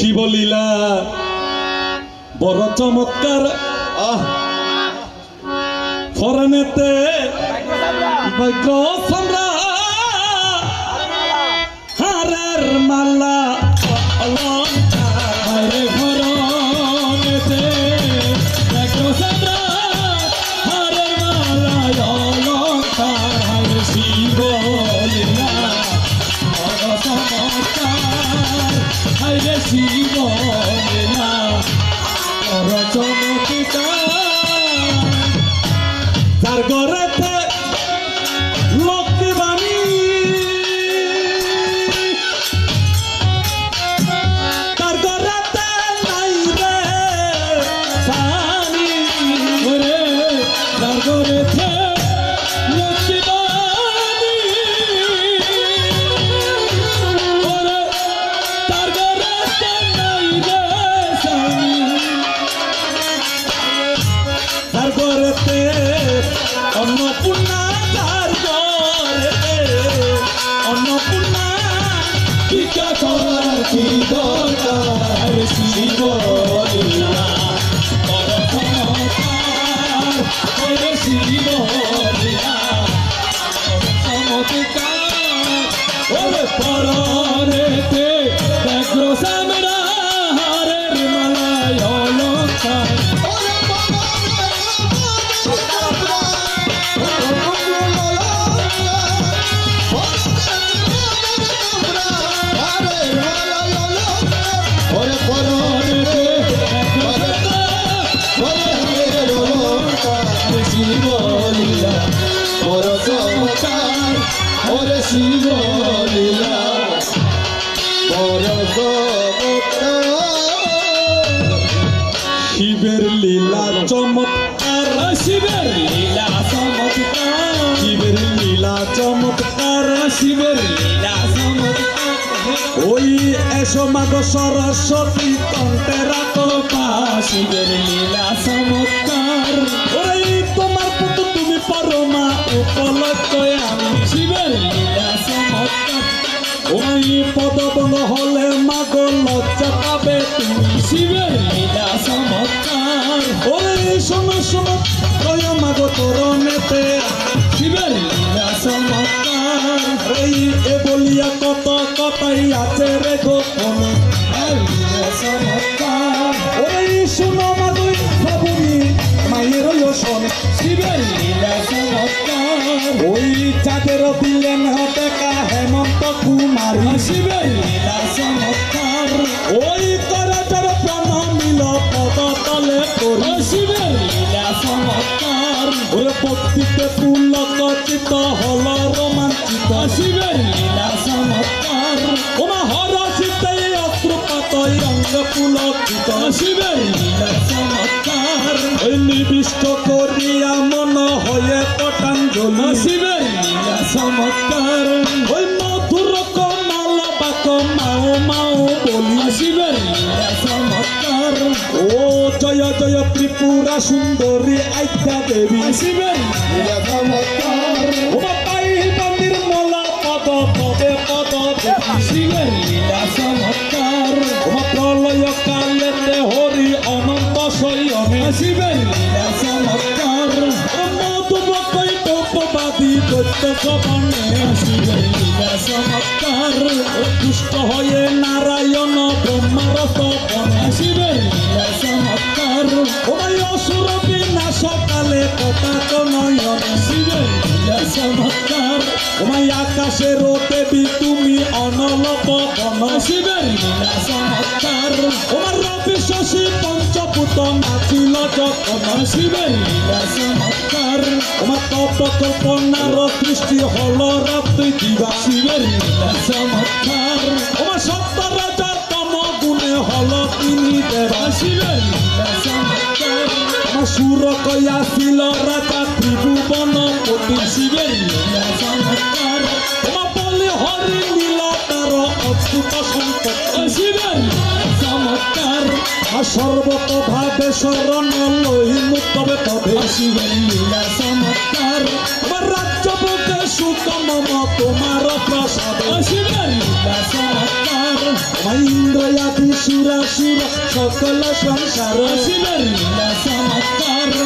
শিবলীলা। বড় চমৎকার। আহ। ফরানেতে ভাগ্য সম্রাট। হারের মালা। অলঙ্কার বড় চমৎকার তার ঘরেতে Chico. শিবলীলা শিবের লীলা চমৎকার। শিবের লীলা চমৎকার। শিবের লীলা চমৎকার। শিবের লীলা চমৎকার। ওই এসো মাগ সরস্বতী কণ্ঠেরা তো শিবের লীলা চমৎকার। ওই তোমার পুত তুমি পরমা উপলক্ষ ওই পদবন হলে মাগ লজ্জা পাবে তুমি। শিবের লীলা চমৎকার। ওরে শোনো শোনো কয় মাগ তোর নেতে শিবের লীলা চমৎকার। এই এ বলিয়া কত কথাই আছে রে লীলা চমৎকার। ওরে শোনো মাগুই ভাবুনি মায়ের লোসন শিবের লীলা চমৎকার। ওই চাঁদের হেমন্ত কুমারী শিবের লীলা চমৎকার। ওই করাচার প্রাণ মিল পদ তলে করি শিবের লীলা চমৎকার। ওরে পক্ষিতে পুলক চিত হল রোমাঞ্চিত। শিবের লীলা চমৎকার। ওমা হর চিতে অশ্রুপাত অঙ্গ পুলকিত শিবের লীলা চমৎকার। ওই নিবিষ্ট করিয়া মন হয়ে পটাঞ্জলি। শিবের লীলা চমৎকার। ওই লীলা চমৎকার। ও জয় জয় ত্রিপুরা সুন্দরী আইতা দেবী। আসিবেন। চমৎকার। ও পবন শিবের লীলা চমৎকার ওমার রবি শশী পঞ্চপুত নাচিল যতন শিবের লীলা চমৎকার ওমার তপ কল্পনার সৃষ্টি হল রাত্রি দিবা শিবের লীলা চমৎকার ওমার সপ্ত রাজা তম গুণে হল তিনি দেবা শিবের লীলা চমৎকার আমার সুর শিবের আর সর্বত ভাবে শরণ লই তবে তবে শিবের লীলা চমৎকার। আমার রাজ্য বুকে অনুপম তোমার প্রসাদ। শিবের লীলা চমৎকার। ইন্দ্রয়াদি সুরাসুর সকল সংসার। শিবের লীলা চমৎকার।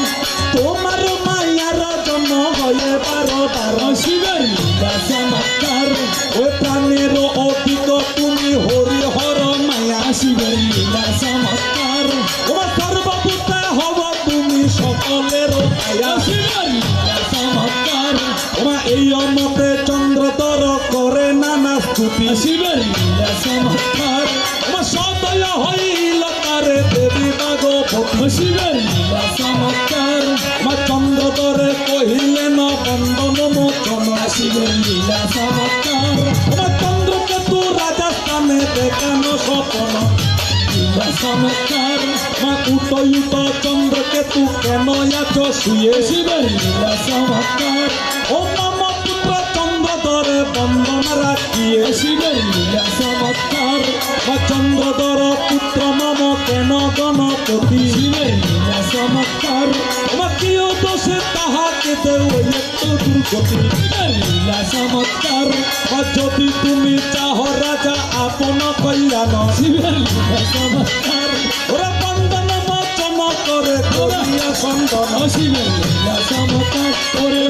লীলা চমৎকার ওমা সদয় হইল তারে দেবী ভাগবতী শিবের লীলা চমৎকার ওমা চন্দ্রতরে কহিলেন বন্দন মোচন শিবের লীলা চমৎকার ওমা চন্দ্রকে তু রাজস্থানে দেখানো স্বপন। চমৎকার মা তু কেন শুয়ে। শিবের লীলা চমৎকার ও শিবের লীলা চমৎকার বা চন্দ্রধর পুত্র মম কেন গণপতি? শিবের লীলা চমৎকার কেউ দোষে তাহাকে দেও একটু দুর্গতি লীলা চমৎকার বা যদি তুমি চাহ রাজা আপন কল্যাণ শিবের লীলা চমৎকার ওরা বন্দন মোচন করে করিয়া শিবের চমৎকার ওরে